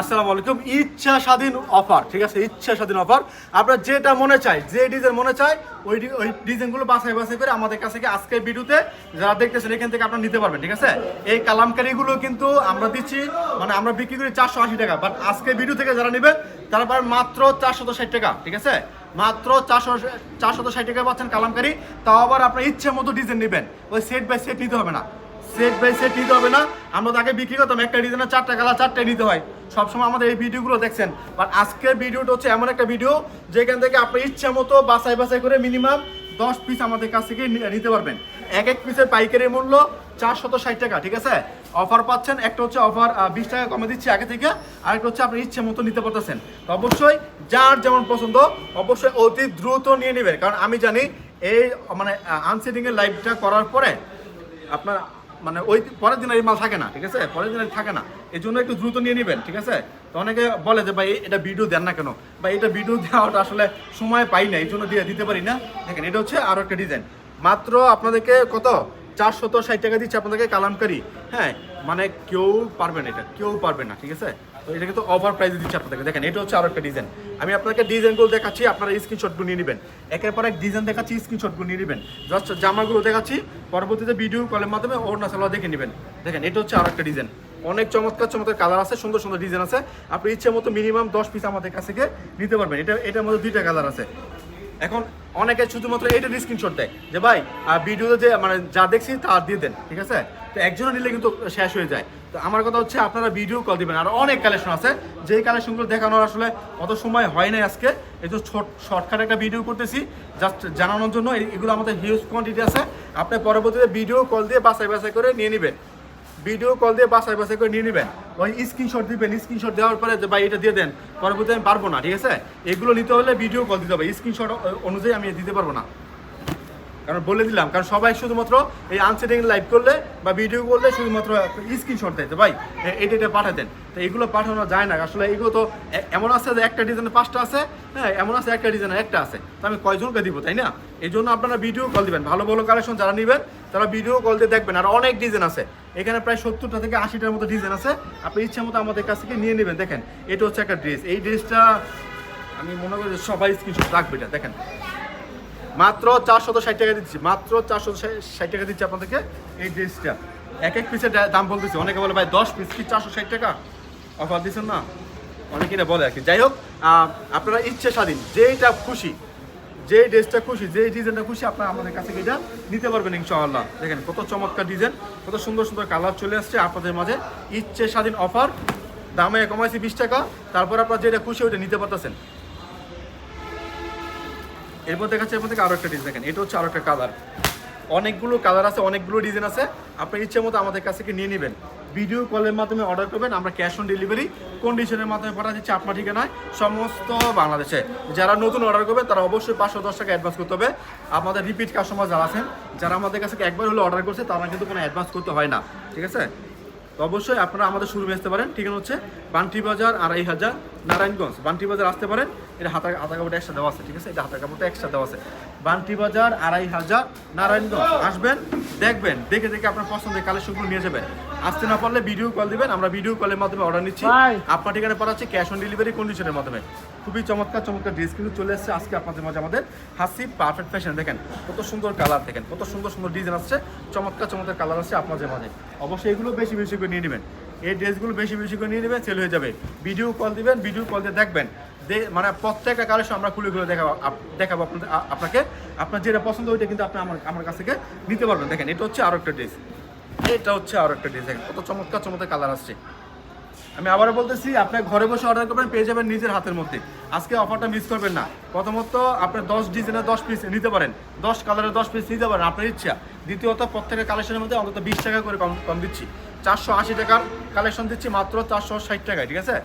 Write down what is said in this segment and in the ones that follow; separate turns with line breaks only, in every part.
আসসালামু আলাইকুম। ইচ্ছা স্বাধীন অফার, ঠিক আছে? ইচ্ছা স্বাধীন অফার। আপনার যেটা মনে চায়, যে ডিজাইন মনে চায়, ওই ওই ডিজাইনগুলো বাছাই বাছাই করে আমাদের কাছে আজকে ভিডিওতে যারা দেখতেছেন, এখান থেকে আপনারা নিতে পারবেন, ঠিক আছে? এই কালামকারিগুলো কিন্তু আমরা দিচ্ছি মানে আমরা বিক্রি করি চারশো আশি টাকা বাট আজকে ভিডিও থেকে যারা নেবেন, তারা পাবেন মাত্র চারশত ষাট টাকা, ঠিক আছে? মাত্র চারশো চারশত ষাট টাকা পাচ্ছেন কালামকারি, তাও আবার আপনার ইচ্ছে মতো ডিজাইন নেবেন। ওই সেট বাই সেট নিতে হবে না। সেট বাই সেট নিতে হবে না। আমরা তাকে বিক্রি করতাম, একটা ডিজাইনের চারটা কালার চারটে নিতে হয়। সবসময় আমাদের এই ভিডিওগুলো দেখছেন। বাট আজকের ভিডিওটা হচ্ছে এমন একটা ভিডিও যেখান থেকে আপনি ইচ্ছা মতো বাছাই বাছাই করে মিনিমাম দশ পিস আমাদের কাছ থেকে নিতে পারবেন। এক এক পিসের পাইকারি মূল্য চারশত ষাট টাকা, ঠিক আছে? অফার পাচ্ছেন, একটা হচ্ছে অফার বিশ টাকা কমে দিচ্ছি আগে থেকে, আরেকটা হচ্ছে আপনি ইচ্ছে মতো নিতে পারতেছেন। তো অবশ্যই যার যেমন পছন্দ, অবশ্যই অতি দ্রুত নিয়ে নেবেন। কারণ আমি জানি এই মানে আনসেটিং এর লাইভটা করার পরে আপনার মানে ওই পরের দিন এই মাল থাকে না, ঠিক আছে? পরের দিনের থাকে না। এই জন্য একটু দ্রুত নিয়ে নেবেন, ঠিক আছে? তো অনেকে বলে যে, ভাই এটা ভিডিও দেন না কেন? বা এটা ভিডিও দেওয়াটা আসলে সময় পাই না, এই জন্য দিয়ে দিতে পারি না। দেখেন, এটা হচ্ছে আরও একটা ডিজাইন। মাত্র আপনাদেরকে কত? চারশত ষাট টাকা দিচ্ছে আপনাদেরকে কালামকারি। হ্যাঁ মানে কেউ পারবে না এটা, কেউ পারবে না, ঠিক আছে? তো এটা কিন্তু ওভার প্রাইসে দিচ্ছে আপনাদেরকে। দেখেন, এটা হচ্ছে আরও একটা ডিজাইন আমি আপনাকে ডিজাইনগুলো দেখাচ্ছি, আপনারা স্ক্রিনশটগুলো নিয়ে নেবেন। একের পর এক ডিজাইন দেখাচ্ছি স্ক্রিনশটগুলো নিয়ে নেবেন। জাস্ট জামাগুলো দেখাচ্ছি, পরবর্তীতে ভিডিও কলের মাধ্যমে সালোয়ার দেখে নেবেন। দেখেন, এটা হচ্ছে আরও একটা ডিজাইন অনেক চমৎকার চমৎকার কালার আছে, সুন্দর সুন্দর ডিজাইন আছে। আপনি ইচ্ছে মতো মিনিমাম দশ পিস আমাদের কাছ থেকে নিতে পারবেন। এটা, এটার মধ্যে দুইটা কালার আছে। এখন অনেকে শুধুমাত্র এইটার স্ক্রিনশট দেয় যে, ভাই ভিডিওতে যে মানে যা দেখছি তা দিয়ে দেন, ঠিক আছে? তো একজনে নিলে কিন্তু শেষ হয়ে যায়। তো আমার কথা হচ্ছে আপনারা ভিডিও কল দিবেন। আর অনেক কালেকশন আছে, যেই কালেকশনগুলো দেখানোর আসলে অত সময় হয় নাই আজকে। এই তো ছোট শর্টকাট একটা ভিডিও করতেছি জাস্ট জানানোর জন্য। এগুলো আমাদের হিউজ কোয়ান্টিটি আছে। আপনি পরবর্তীতে ভিডিও কল দিয়ে বাছাই বাছাই করে নিয়ে নেবেন। ভিডিও কল দিয়ে বাসায় বাসায় করে নিয়ে নেবেন। ওই স্ক্রিনশট দিবেন স্ক্রিনশট দেওয়ার পরে যে ভাই এটা দিয়ে দেন, পরবর্তীতে আমি পারব না, ঠিক আছে? এগুলো নিতে হলে ভিডিও কল দিতে হবে। স্ক্রিনশট অনুযায়ী আমি দিতে পারব না। কারণ বলে দিলাম, কারণ সবাই শুধুমাত্র এই আনসেটিং লাইভ করলে বা ভিডিও করলে শুধুমাত্র স্ক্রিনশট দেয়। ভাই এটা এটা পাঠা দেন তো এগুলো পাঠানো যায় না। আসলে এগুলো তো এমন আছে যে একটা ডিজাইনে পাঁচটা আছে হ্যাঁ এমন আছে একটা ডিজাইনে একটা আছে। তো আমি কয়জনকে দিব, তাই না? এই জন্য আপনারা ভিডিও কল দিবেন। ভালো ভালো কালেকশন যারা নেবেন, তারা ভিডিও কল দিয়ে দেখবেন। আর অনেক ডিজাইন আছে। এখানে প্রায় সত্তরটা থেকে আশিটার মতো ডিজাইন আছে। আপনি ইচ্ছা মতো আমাদের কাছ থেকে নিয়ে নেবেন। দেখেন, এটা হচ্ছে একটা ড্রেস এই ড্রেসটা আমি মনে করি সবাই স্ক্রিনশট রাখবে এটা। দেখেন। মাত্র চারশত ষাট টাকা দিচ্ছি, মাত্র চারশত ষাট টাকা দিচ্ছি আপনাদেরকে এই ড্রেসটা এক এক পিসের দাম বলতেছি, অনেকে বলে ভাই দশ পিস কি চারশো ষাট টাকা? অফার দিচ্ছেন না? অনেকেই না বলে আর কি। যাই হোক আপনারা ইচ্ছে স্বাধীন, যেইটা খুশি যে ড্রেসটা খুশি যে ডিজাইনটা খুশি, আপনারা আমাদের কাছে এটা নিতে পারবেন ইনশাআল্লাহ। দেখেন কত চমৎকার ডিজাইন কত সুন্দর সুন্দর কালার চলে আসছে আপনাদের মাঝে। ইচ্ছে স্বাধীন অফার দামে কমাইছি বিশ টাকা, তারপর আপনারা যেটা খুশি ওইটা নিতে পারতেছেন। এরপর দেখাচ্ছে, এরপর থেকে আরও একটা ডিজাইন দেখেন। এটা হচ্ছে আরও একটা কালার অনেকগুলো কালার আছে, অনেকগুলো ডিজাইন আছে। আপনার ইচ্ছে মতো আমাদের কাছ থেকে নিয়ে নেবেন। ভিডিও কলের মাধ্যমে অর্ডার করবেন, আমরা ক্যাশ অন ডেলিভারি কন্ডিশনের মাধ্যমে পাঠা দিচ্ছি আপনার ঠিকানায়, সমস্ত বাংলাদেশে। যারা নতুন অর্ডার করবে, তারা অবশ্যই পাঁচশো দশ টাকা অ্যাডভান্স করতে হবে। আমাদের রিপিট কাস্টমার যারা আছেন, যারা আমাদের কাছে একবার হলে অর্ডার করছে, তারা কিন্তু কোনো অ্যাডভান্স করতে হয় না। ঠিক আছে? তো অবশ্যই আপনারা আমাদের শোরুমে আসতে পারেন। ঠিকানা হচ্ছে বান্টি বাজার আড়াই হাজার নারায়ণগঞ্জ বান্টি বাজার আসতে পারেন। এটা হাতা হাতা কাপড়টা এক্সট্রা দেওয়া আছে ঠিক আছে? এটা হাতা কাপড়টা এক্সট্রা দেওয়া আছে। বান্টি বাজার আড়াই হাজার নারায়ণগঞ্জ। আসবেন দেখবেন দেখে দেখে আপনার পছন্দের কালেকশনগুলো নিয়ে যাবেন। আসতে না পারলে ভিডিও কল দিবেন আমরা ভিডিও কলের মাধ্যমে অর্ডার নিচ্ছি। আপনার ঠিকানা পাঠাচ্ছি ক্যাশ অন ডেলিভারি কন্ডিশনের মাধ্যমে। খুবই চমৎকার চমৎকার ড্রেস কিন্তু চলে এসেছে। আজকে আপনাদের মাঝে আমাদের হাসি পারফেক্ট ফ্যাশন দেখেন কত সুন্দর কালার দেখেন কত সুন্দর সুন্দর ডিজাইন আসছে। চমৎকার চমৎকার কালার আসছে আপনাদের মাঝে। অবশ্যই এগুলো বেশি বেশি করে নিয়ে নেবেন। এই ড্রেসগুলো বেশি বেশি করে নিয়ে নেবেন সেল হয়ে যাবে। ভিডিও কল দিবেন ভিডিও কল দিয়ে দেখবেন। মানে প্রত্যেকটা কালেকশন আমরা খুলে খুলে দেখাবো দেখাবো আপনাদের আপনাকে। আপনার যেটা পছন্দ ওইটা কিন্তু আপনি আমার আমার কাছ থেকে নিতে পারবেন। দেখেন, এটা হচ্ছে আরও একটা ড্রেস এটা হচ্ছে আরও একটা ড্রেস দেখেন, কত চমৎকার চমৎকার কালার আসছে। আমি আবারও বলতেছি আপনার ঘরে বসে অর্ডার করবেন, পেয়ে যাবেন নিজের হাতের মধ্যে। আজকে অফারটা মিস করবেন না। প্রথমত আপনার দশ ডিজাইনের দশ পিস নিতে পারেন। দশ কালারের দশ পিস নিতে পারেন, আপনার ইচ্ছা। দ্বিতীয়ত, প্রত্যেকের কালেকশনের মধ্যে অন্তত বিশ টাকা করে কম কম দিচ্ছি। চারশো আশি টাকার কালেকশন দিচ্ছি, মাত্র চারশো ষাট টাকায়, ঠিক আছে?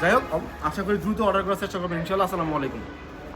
যাই হোক আশা করি দ্রুত অর্ডার করার চেষ্টা করবেন। ইনশাল্লাহ আসসালামু আলাইকুম।